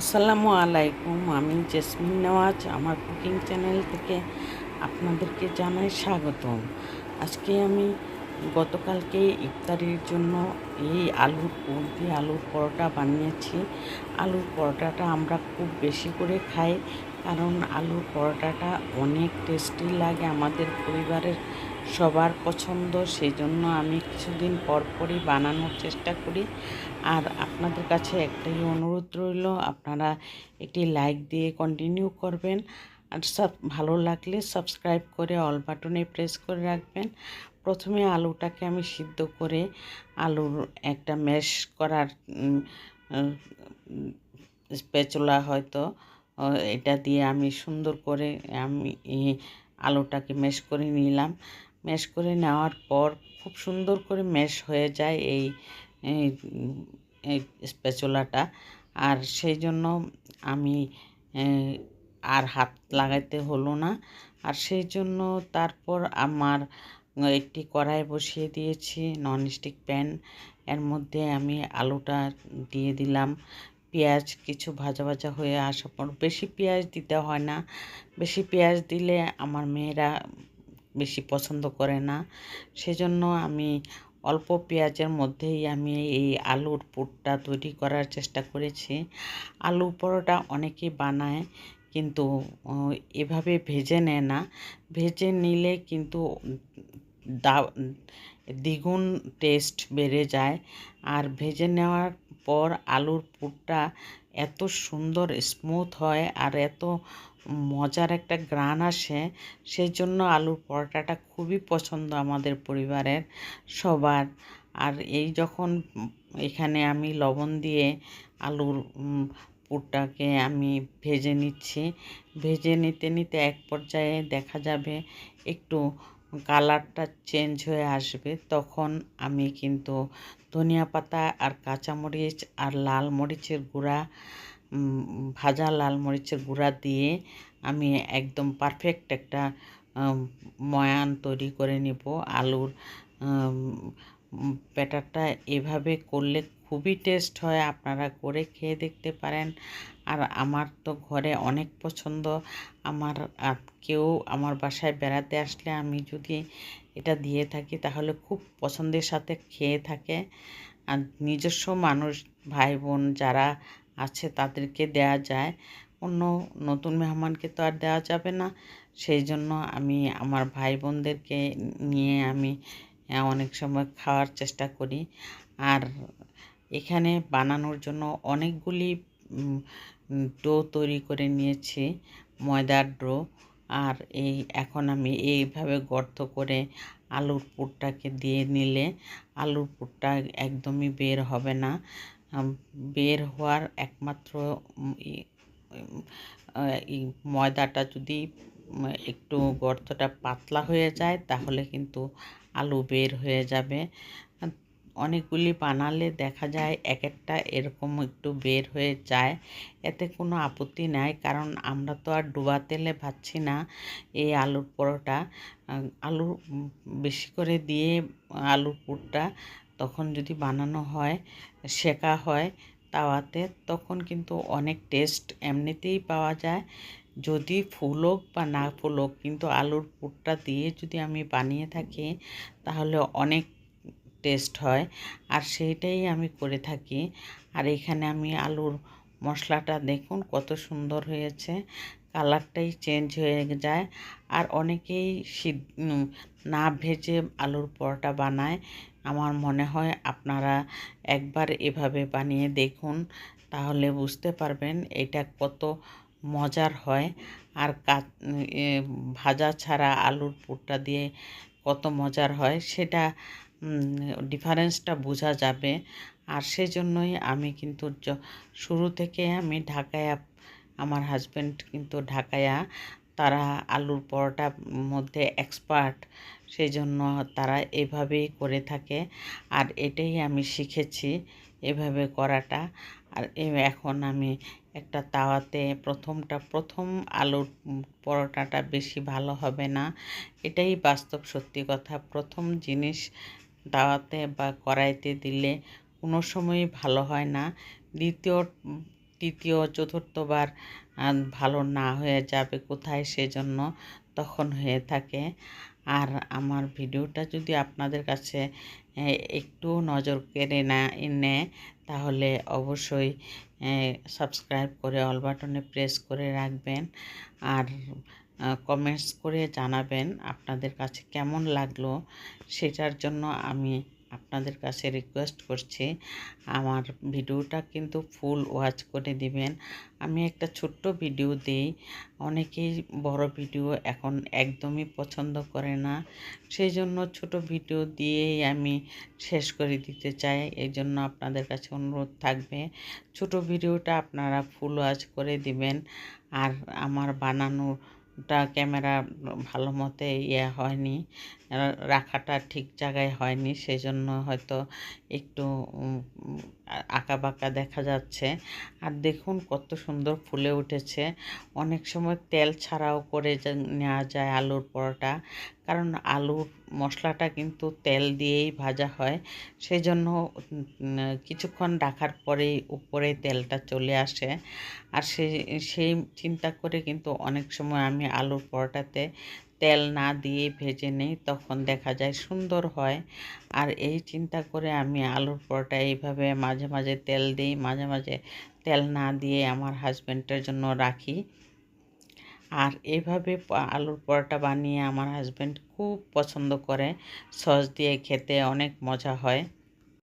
আসসালামু আলাইকুম, আমি জেসমিন নওয়াজ, আমার কুকিং চ্যানেল থেকে আপনাদেরকে জানাই স্বাগতম। আজকে আমি গতকালকে ইফতারির জন্য এই আলুর পুর দিয়ে আলুর পরোটা বানিয়েছি। আলুর পরোটাটা আমরা খুব বেশি করে খাই, কারণ আলুর পরোটাটা অনেক টেস্টি লাগে আমাদের পরিবারের সবার পছন্দ সেই জন্য আমি কিছুদিন পর পরই বানানোর চেষ্টা করি। আর আপনাদের কাছে একটাই অনুরোধ রইল, আপনারা একটি লাইক দিয়ে কন্টিনিউ করবেন। আর সব, ভালো লাগলে সাবস্ক্রাইব করে অল বাটনে প্রেস করে রাখবেন। প্রথমে আলুটাকে আমি সিদ্ধ করে আলুর একটা ম্যাশ করার স্পেচুলা হয়তো এটা দিয়ে আমি সুন্দর করে আমি আলুটাকে ম্যাশ করে নিলাম। ম্যাশ করে নেওয়ার পর খুব সুন্দর করে ম্যাশ হয়ে যায় এই স্পেচুলাটা আর সেই জন্য আমি আর হাত লাগাইতে হলো না। আর সেই জন্য তারপর আমার একটি কড়াই বসিয়ে দিয়েছি ননস্টিক প্যান এর মধ্যে আমি আলুটা দিয়ে দিলাম। পেঁয়াজ কিছু ভাজা ভাজা হয়ে আসার পর বেশি পেঁয়াজ দিতে হয় না। বেশি পেঁয়াজ দিলে আমার মেয়েরা বেশি পছন্দ করে না। সেজন্য আমি অল্প পেঁয়াজের মধ্যেই আমি এই আলুর পুরটা তৈরি করার চেষ্টা করেছি। আলু পরোটা অনেকেই বানায় কিন্তু এভাবে ভেজে নেয় না। ভেজে নিলে কিন্তু দা, দ্বিগুণ টেস্ট বেড়ে যায়। আর ভেজে নেওয়ার পর আলুর পুরটা এত সুন্দর স্মুথ হয় আর এত মজার একটা গ্রান আসে। সেই জন্য আলুর পরোটাটা খুবই পছন্দ আমাদের পরিবারের সবার। আর এই যখন এখানে আমি লবণ দিয়ে আলুর পুরটাকে আমি ভেজে নিচ্ছি, ভেজে নিতে নিতে এক পর্যায়ে দেখা যাবে একটু কালারটা চেঞ্জ হয়ে আসবে, তখন আমি কিন্তু ধনিয়া পাতা আর কাঁচামরিচ আর লাল মরিচের গুঁড়া ভাজা লাল মরিচের গুঁড়া দিয়ে আমি একদম পারফেক্ট একটা ময়ান তৈরি করে নেব। আলুর ব্যাটারটা এভাবে করলে খুবই টেস্ট হয়, আপনারা করে খেয়ে দেখতে পারেন। আর আমার তো ঘরে অনেক পছন্দ। আমার কেউ আমার বাসায় বেড়াতে আসলে আমি যদি এটা দিয়ে থাকি, তাহলে খুব পছন্দের সাথে খেয়ে থাকে। আর নিজস্ব মানুষ ভাই বোন যারা আছে তাদেরকে দেয়া যায়। অন্য নতুন মেহমানকে তো আর দেওয়া যাবে না। সেই জন্য আমি আমার ভাই বোনদেরকে নিয়ে আমি অনেক সময় খাওয়ার চেষ্টা করি। আর এখানে বানানোর জন্য অনেকগুলি ডো তৈরি করে নিয়েছি, ময়দার ডো। আর এই এখন আমি এইভাবে গর্ত করে আলুর পুরটাকে দিয়ে নিলে আলুর পুরটা একদমই বের হবে না। বের হওয়ার একমাত্র ময়দাটা যদি একটু গর্তটা পাতলা হয়ে যায়, তাহলে কিন্তু আলু বের হয়ে যাবে। অনেকগুলি বানালে দেখা যায় এক একটা এরকম একটু বের হয়ে যায়। এতে কোনো আপত্তি নাই, কারণ আমরা তো আর ডুবা তেলে ভাজছি না এই আলুর পরোটা। আলু বেশি করে দিয়ে আলুর পুরটা তখন যদি বানানো হয় শেখা হয় তাওয়াতে, তখন কিন্তু অনেক টেস্ট এমনিতেই পাওয়া যায়। যদি ফুলক বা না ফুলক, কিন্তু আলুর পুরটা দিয়ে যদি আমি বানিয়ে থাকি, তাহলে অনেক টেস্ট হয়। আর সেইটাই আমি করে থাকি। আর এখানে আমি আলুর মশলাটা দেখুন কত সুন্দর হয়েছে। কালারটাই চেঞ্জ হয়ে যায়। আর অনেকেই সিদ্ধ না ভেজে আলুর পরোটা বানায়। আমার মনে হয় আপনারা একবার এভাবে বানিয়ে দেখুন, তাহলে বুঝতে পারবেন এটা কত মজার হয়। আর ভাজা ছাড়া আলুর পুরটা দিয়ে কত মজার হয় সেটা ডিফারেন্সটা বোঝা যাবে। আর সেজন্যই আমি কিন্তু শুরু থেকে আমি ঢাকায় আমার হাজব্যান্ড কিন্তু ঢাকায়া তারা আলুর পরোটার মধ্যে এক্সপার্ট সেই জন্য তারা এভাবেই করে থাকে। আর এটাই আমি শিখেছি এভাবে করাটা। আর এখন আমি একটা তাওয়াতে প্রথমটা প্রথম আলুর পরোটাটা বেশি ভালো হবে না। এটাই বাস্তব সত্যি কথা। প্রথম জিনিস তাওয়াতে বা কড়াইতে দিলে কোনো সময়ই ভালো হয় না। দ্বিতীয়, তৃতীয়, চতুর্থবার ভালো না হয়ে যাবে কোথায় সেজন্য তখন হয়ে থাকে। আর আমার ভিডিওটা যদি আপনাদের কাছে একটু নজর কেড়ে না এনে তাহলে অবশ্যই সাবস্ক্রাইব করে অল বাটনে প্রেস করে রাখবেন আর কমেন্টস করে জানাবেন আপনাদের কাছে কেমন লাগল সেটার জন্য আমি আপনাদের কাছে রিকোয়েস্ট করছি, আমার ভিডিওটা কিন্তু ফুল ওয়াচ করে দিবেন। আমি একটা ছোট্ট ভিডিও দিই, অনেকেই বড় ভিডিও এখন একদমই পছন্দ করে না। সেই জন্য ছোট ভিডিও দিয়েই আমি শেষ করে দিতে চাই, এই জন্য আপনাদের কাছে অনুরোধ থাকবে। ছোট ভিডিওটা আপনারা ফুল ওয়াচ করে দিবেন, আর আমার বানানো টা ক্যামেরা ভালো মতে ইয়ে হয়নি রাখাটা ঠিক জায়গায় হয়নি সেই জন্য হয়তো একটু আঁকা বাঁকা দেখা যাচ্ছে। আর দেখুন কত সুন্দর ফুলে উঠেছে। অনেক সময় তেল ছাড়াও করে নেওয়া যায় আলুর পরোটা। কারণ আলুর মশলাটা কিন্তু তেল দিয়েই ভাজা হয়। সেই জন্য কিছুক্ষণ রাখার পরেই উপরে তেলটা চলে আসে। আর সেই সেই চিন্তা করে কিন্তু অনেক সময় আমি আলুর পরোটাতে তেল না দিয়ে ভেজে নেই, তখন দেখা যায় সুন্দর হয়। আর এই চিন্তা করে আমি আলুর পরোটা এইভাবে মাঝে মাঝে তেল দিই, মাঝে মাঝে তেল না দিয়ে আমার হাজব্যান্ডের জন্য রাখি। আর এভাবে আলুর পরোটা বানিয়ে আমার হাজব্যান্ড খুব পছন্দ করে। সস দিয়ে খেতে অনেক মজা হয়।